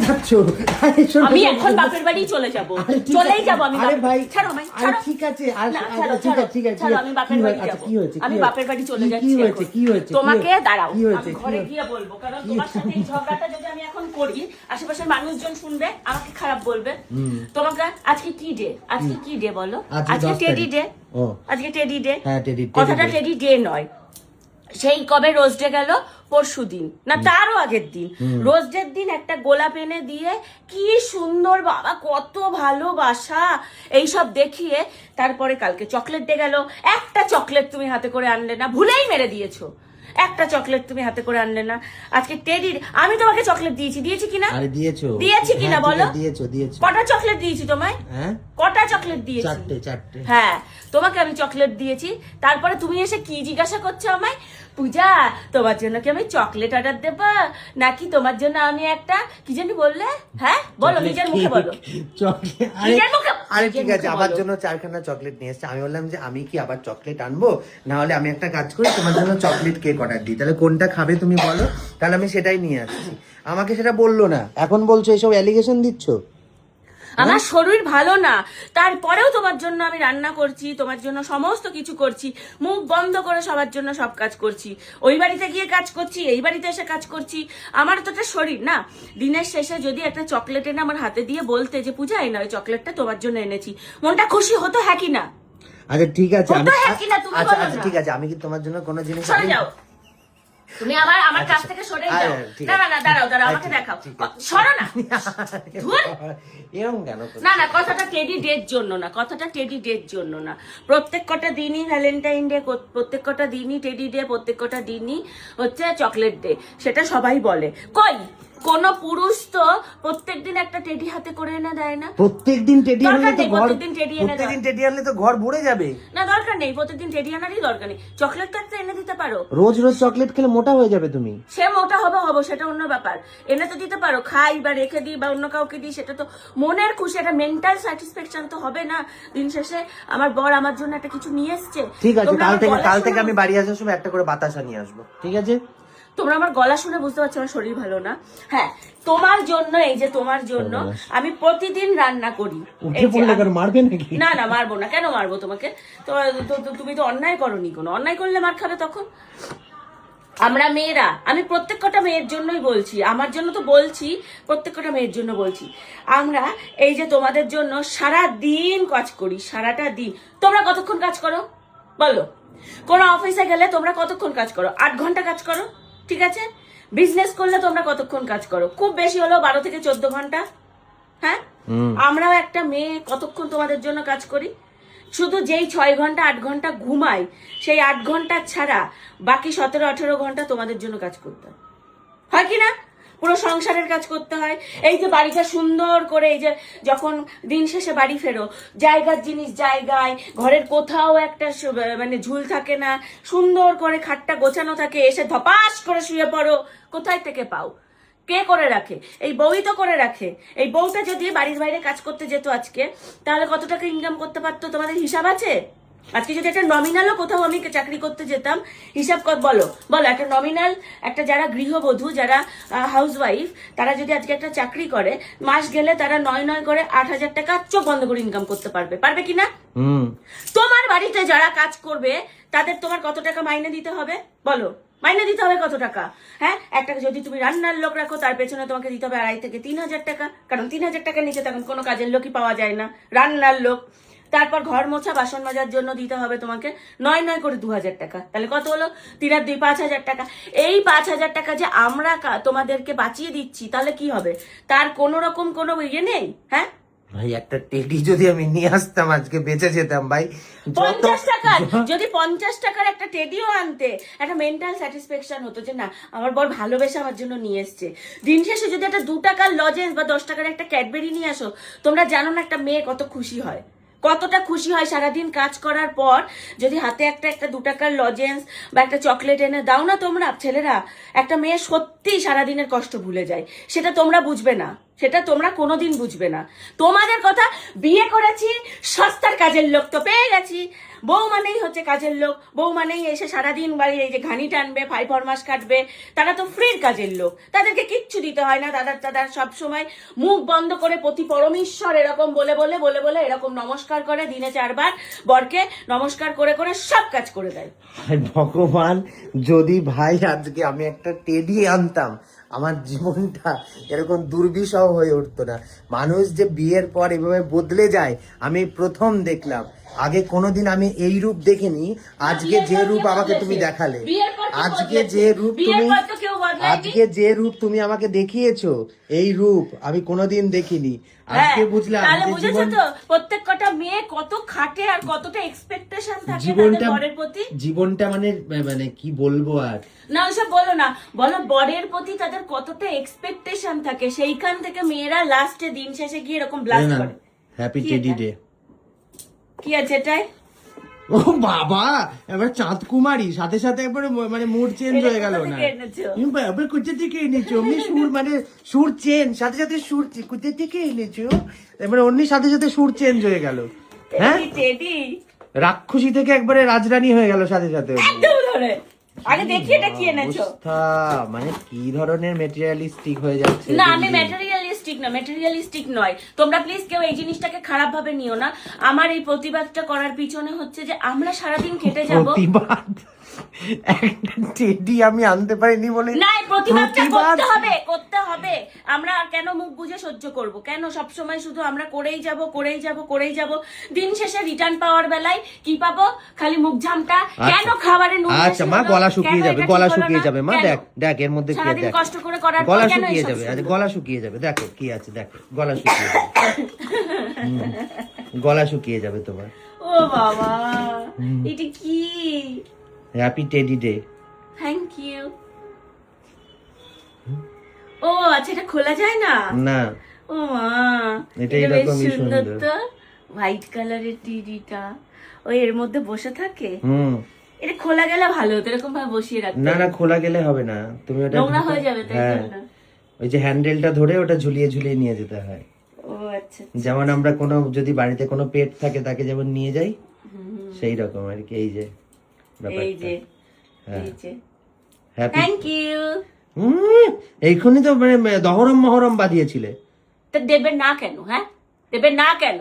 যাচ্ছ? আমি এখন বাপের বাড়ি চলে যাব। চলেই যাব আমি আরে বাপের- ভাই ছাড়ো আমায়, আরে ঠিক আছে আর না, ছাড়ো, ঠিক আছে ঠিক আছে আমি বাপের বাড়ি যাব। কি হয়েছে আমি বাপের বাড়ি চলে যাচ্ছি কি হয়েছে কি হয়েছে? তোমাকে দাঁড়াও কি হয়েছে আমি ঘরে গিয়ে বলব কারণ তোমার সাথে এই ঝগড়াটা যদি আমি এখন করি আশেপাশের মানুষজন শুনবে আমাকে খারাপ বলবে। তোমাকে আজকে কি ডে আজকে কি ডে বলো? আজকে টেডি ডে। আজকে টেডি ডে হ্যাঁ, কথাটা। টেডি ডে নয়। সেই কবে রোজ ডে গেল? পরশু দিন। না তারও আগের দিন। রোজ ডের দিন একটা গোলাপ এনে দিয়ে কি সুন্দর বাবা কত ভালোবাসা! এইসব দেখিয়ে তারপরে কালকে চকলেট ডে গেল। একটা চকলেট তুমি হাতে করে আনলে না ভুলেই মেরে দিয়েছ। একটা চকলেট তুমি হাতে করে আনলে না। আজকে টেডির আমি তোমাকে চকলেট দিয়েছি। দিয়েছি কিনা? আরে দিয়েছ। দিয়েছি কিনা হ্যাঁ, বলো? দিয়েছ দিয়েছ। কটা চকলেট দিয়েছি তোমায়? হ্যাঁ? কটা চকলেট দিয়েছি? চারটে চারটে। হ্যাঁ তোমাকে আমি চকলেট দিয়েছি। তারপরে তুমি এসে কি জিজ্ঞাসা করছ আমায়? পূজা তোমার জন্য কি আমি চকলেট অর্ডার দেবো? নাকি তোমার জন্য আমি একটা কি জানি বললে? হ্যাঁ বলো নিজের মুখে বলো। চকলেট আরে নিজের মুখে আরে ঠিক আছে আমার জন্য চারখানা চকলেট নিয়ে এসছে। আমি বললাম যে আমি কি আবার চকলেট আনব? না হলে আমি একটা কাজ করি তোমার জন্য চকলেট কেক অর্ডার দিই। তাহলে কোনটা খাবে তুমি বলো? তাহলে আমি সেটাই নিয়ে আসছি। আমাকে সেটা বলল না। এখন বলছো এইসব অ্যালিগেশন দিচ্ছ? আমার শরীর ভালো না। তারপরেও তোমার জন্য আমি রান্না করছি তোমার জন্য সমস্ত কিছু করছি মুখ বন্ধ করে সবার জন্য সব কাজ করছি। ওই বাড়িতে গিয়ে কাজ করছি এই বাড়িতে এসে কাজ করছি। আমার তো একটা শরীর না? দিনের শেষে যদি একটা চকলেট এনে আমার হাতে দিয়ে বলতে যে পূজা এই না ওই চকলেটটা তোমার জন্য এনেছি। মনটা খুশি হতো হ্যাঁ কি না? আচ্ছা ঠিক আছে আমি হ্যাঁ কি আচ্ছা আচ্ছা ঠিক আছে আমি কি তোমার জন্য কোনো জিনিস তুমি আবার আমার কাছ থেকে সরে যাও। না না না দাঁড়াও দাঁড়াও আচ্ছা, আমাকে দেখাও। সরো না। এরকম কেন না না কথাটা টেডি ডের জন্য না কথাটা টেডি ডের জন্য না। প্রত্যেক কটা দিনই ভ্যালেন্টাইন ডে প্রত্যেক কটা দিনই টেডি ডে প্রত্যেক কটা দিনই হচ্ছে চকলেট ডে সেটা সবাই বলে। কই? কোন পুরুষ তো প্রত্যেকদিন একটা টেডি হাতে করে এনে দেয় না। প্রত্যেকদিন টেডি আনলে তো ঘর প্রত্যেকদিন টেডি এনে দেয় প্রত্যেকদিন টেডি আনলে তো ঘর ভরে যাবে। না দরকার নেই প্রত্যেকদিন টেডি আনারই দরকার নেই। চকলেট তো এনে দিতে পারো। রোজ রোজ চকলেট খেলে মোটা হয়ে যাবে তুমি। সে মোটা হবে হব সেটা অন্য ব্যাপার। এনে তো দিতে পারো খাই বা রেখে দিই বা অন্য কাউকে দিই সেটা তো মনের খুশি একটা মেন্টাল স্যাটিসফ্যাকশন তো হবে না। দিন শেষে আমার বর আমার জন্য একটা কিছু নিয়ে এসছে। ঠিক আছে, কাল থেকে কাল থেকে আমি বাড়ি আসার সময় একটা করে বাতাসা নিয়ে আসব। ঠিক আছে? তোমরা আমার গলা শুনে বুঝতে পারছ আমার শরীর ভালো না। হ্যাঁ তোমার জন্য এই যে তোমার জন্য আমি প্রতিদিন রান্না করি। না না মারবো না। কেন মারবো তোমাকে? তুমি তো অন্যায় করনি কোনো। অন্যায় করলে মার খাবে তখন? আমরা মেয়েরা আমি প্রত্যেক কটা মেয়ের জন্যই বলছি আমার জন্য তো বলছি প্রত্যেক কটা মেয়ের জন্য বলছি। আমরা এই যে তোমাদের জন্য সারা দিন কাজ করি সারাটা দিন। তোমরা কতক্ষণ কাজ করো? বলো। কোনো অফিসে গেলে তোমরা কতক্ষণ কাজ করো? আট ঘণ্টা কাজ করো? ঠিক আছে? বিজনেস করলে তোমরা কতক্ষণ কাজ করো? খুব বেশি হলো বারো থেকে চোদ্দ ঘণ্টা। হ্যাঁ? আমরাও একটা মেয়ে কতক্ষণ তোমাদের জন্য কাজ করি? শুধু যেই ছয় ঘণ্টা আট ঘণ্টা ঘুমাই সেই আট ঘণ্টা ছাড়া বাকি সতেরো আঠেরো ঘণ্টা তোমাদের জন্য কাজ করতে হয় হয় কি না? পুরো সংসারের কাজ করতে হয়। এই যে বাড়িটা সুন্দর করে এই যে যখন দিন শেষে বাড়ি ফেরো, জায়গার জিনিস জায়গায়, ঘরের কোথাও একটা মানে ঝুল থাকে না, সুন্দর করে খাটটা গোছানো থাকে, এসে ধপাস করে শুয়ে পড়ো। কোথায় থেকে পাও? কে করে রাখে? এই বউই তো করে রাখে। এই বউটা যদি বাড়ির বাইরে কাজ করতে যেত আজকে, তাহলে কত টাকা ইনকাম করতে পারতো? তোমাদের হিসাব আছে? আজকে যদি একটা নমিনালও কোথাও আমি চাকরি করতে যেতাম হিসাব কর বলো বলো একটা নমিনাল একটা যারা গৃহবধূ যারা হাউস ওয়াইফ তারা যদি আজকে একটা চাকরি করে মাস গেলে তারা নয় নয় করে আট হাজার টাকা চোখ বন্ধ করে ইনকাম করতে পারবে। পারবে কি না? তোমার বাড়িতে যারা কাজ করবে তাদের তোমার কত টাকা মাইনে দিতে হবে? বলো মাইনে দিতে হবে কত টাকা? হ্যাঁ? একটা যদি তুমি রান্নার লোক রাখো তার পেছনে তোমাকে দিতে হবে আড়াই থেকে তিন হাজার টাকা। কারণ তিন হাজার টাকা নিচে তখন কোনো কাজের লোকই পাওয়া যায় না। রান্নার লোক তারপর ঘর মোছা বাসন মাজার জন্য দিতে হবে তোমাকে নয় নয় করে দু হাজার টাকা। তাহলে কত হলো? তিন আর দুই পাঁচ হাজার টাকা। এই পাঁচ হাজার টাকা যে আমরা কা- তোমাদেরকে বাঁচিয়ে দিচ্ছি তাহলে কি হবে? তার কোনো রকম কোনো ইয়ে নেই হ্যাঁ? ভাই একটা টেডি যদি আমি নিয়ে আসতাম আজকে বেঁচে যেতাম ভাই। পঞ্চাশ টাকার যদি পঞ্চাশ টাকার একটা টেডিও আনতে একটা মেন্টাল স্যাটিসফ্যাকশন হতো যে না আমার বর ভালোবেসে আমার জন্য নিয়ে এসছে। দিন শেষে যদি একটা দু টাকার লজেন্স বা দশ টাকার একটা ক্যাডবেরি নিয়ে আসো তোমরা জানো না একটা মেয়ে কত খুশি হয়। কতটা খুশি হয় সারাদিন কাজ করার পর যদি হাতে একটা একটা দু টাকার লজেন্স বা একটা চকলেট এনে দাও না তোমরা, ছেলেরা, একটা মেয়ে সত্যি সারাদিনের কষ্ট ভুলে যায়, সেটা তোমরা বুঝবে না। সেটা তোমরা কোনোদিন বুঝবে না। তোমাদের কথা বিয়ে করেছি, সস্তার কাজের লোক তো পেয়ে গেছি। বউ মানেই হচ্ছে কাজের লোক, বউ মানেই এসে সারাদিন বাড়ি এই যে ঘানি টানবে, ফাই ফরমাস কাটবে, তারা তো ফ্রির কাজের লোক। তাদেরকে কিচ্ছু দিতে হয় না দাদার দাদার সব সময় মুখ বন্ধ করে প্রতি পরমেশ্বর এরকম বলে বলে বলে বলে এরকম নমস্কার করে, দিনে চারবার বরকে নমস্কার করে করে সব কাজ করে দেয়। ভগবান, যদি ভাই আজকে আমি একটা টেডি আনতাম আমার জীবনটা এরকম দুর্বিষহ হয়ে উঠতো না। মানুষ যে বিয়ের পর এভাবে বদলে যায়, আমি প্রথম দেখলাম। আগে কোনোদিন আমি এই রূপ দেখিনি আজকে যে রূপ আমাকে তুমি দেখালে। আজকে যে রূপ তুমি। আজকে যে রূপ তুমি আমাকে দেখিয়েছো এই রূপ আমি কোনোদিন দেখিনি। আজকে হ্যাঁ, বুঝলাম তাহলে বুঝেছ তো প্রত্যেক কটা মেয়ে কত খাটে আর কতটা এক্সপেকটেশন থাকে জীবনটা বরের প্রতি? জীবনটা মানে মানে কি বলব আর? না ওইসব বলো না। বলো বরের প্রতি তাদের কতটা এক্সপেকটেশন থাকে? সেইখান থেকে মেয়েরা লাস্টে দিন শেষে গিয়ে এরকম ব্লাস্ট করে। হ্যাপি টেডি ডে কি আছে এটাই? ও বাবা এবার চাঁদ কুমারী সাথে সাথে একবারে মানে মুড চেঞ্জ হয়ে গেল না? এনেছো? কোথা থেকে এনেছো? অমনি সুর মানে সুর চেঞ্জ সাথে সাথে সুর কোথা থেকে এনেছো? এবারে অমনি সাথে সাথে সুর চেঞ্জ হয়ে গেল। হ্যাঁ? রাক্ষসী থেকে একবারে রাজরানী হয়ে গেল সাথে সাথে আগে দেখি এটা কি এনেছো। মানে কি ধরনের মেটেরিয়ালিস্টিক হয়ে যাচ্ছে না আমি। ম্যাটেরিয়ালিস্টিক না ম্যাটেরিয়ালিস্টিক নয়। তোমরা প্লিজ কেউ এই জিনিসটাকে খারাপ ভাবে নিও না। আমার এই প্রতিবাদটা করার পিছনে হচ্ছে যে আমরা সারাদিন খেটে যাব। একটা টেডি আমি আনতে পারিনি বলে না প্রতিবাদটা করতে হবে করতে হবে। আমরা আর কেন মুখ বুঝে সহ্য করব? কেন সব সময় শুধু আমরা করেই যাব করেই যাব করেই যাব? দিন শেষে রিটার্ন পাওয়ার বেলায় কি পাবো? খালি মুখ ঝামটা। কেন খাবারে নুন আচ্ছা মা গলা শুকিয়ে যাবে গলা শুকিয়ে যাবে। মা দেখ দেখ এর মধ্যে কি দেখ। কষ্ট করে করার গলা শুকিয়ে যাবে আচ্ছা গলা শুকিয়ে যাবে। দেখো কি আছে দেখো গলা শুকিয়ে যাবে। গলা শুকিয়ে যাবে তোমার। ও বাবা এটা কি? Happy teddy day thank you ও আচ্ছা এটা খোলা যায় না? না। ও মা। এটা এরকমই সুন্দর। তো হোয়াইট কালারের টিডিটা। ওই এর মধ্যে বসে থাকে? হুম। এটা খোলা গেলে ভালো হতো এরকম ভাবে বসিয়ে রাখতে। না না খোলা গেলে হবে না। তুমি ওটা নোংরা হয়ে যাবে তাই হ্যাঁ। জন্য ওই যে হ্যান্ডেলটা ধরে ওটা ঝুলিয়ে ঝুলিয়ে নিয়ে যেতে হয়। ও আচ্ছা যেমন আমরা কোনো যদি বাড়িতে কোনো পেট থাকে তাকে যেমন নিয়ে যাই হুম, সেই রকম আর কি এই যে। এই যে হ্যাঁ। এই যে। থ্যাংক ইউ এইখানে তো মানে দহরম মহরম বাঁধিয়েছিলে তা দেবে না কেন হ্যাঁ? দেবে না কেন?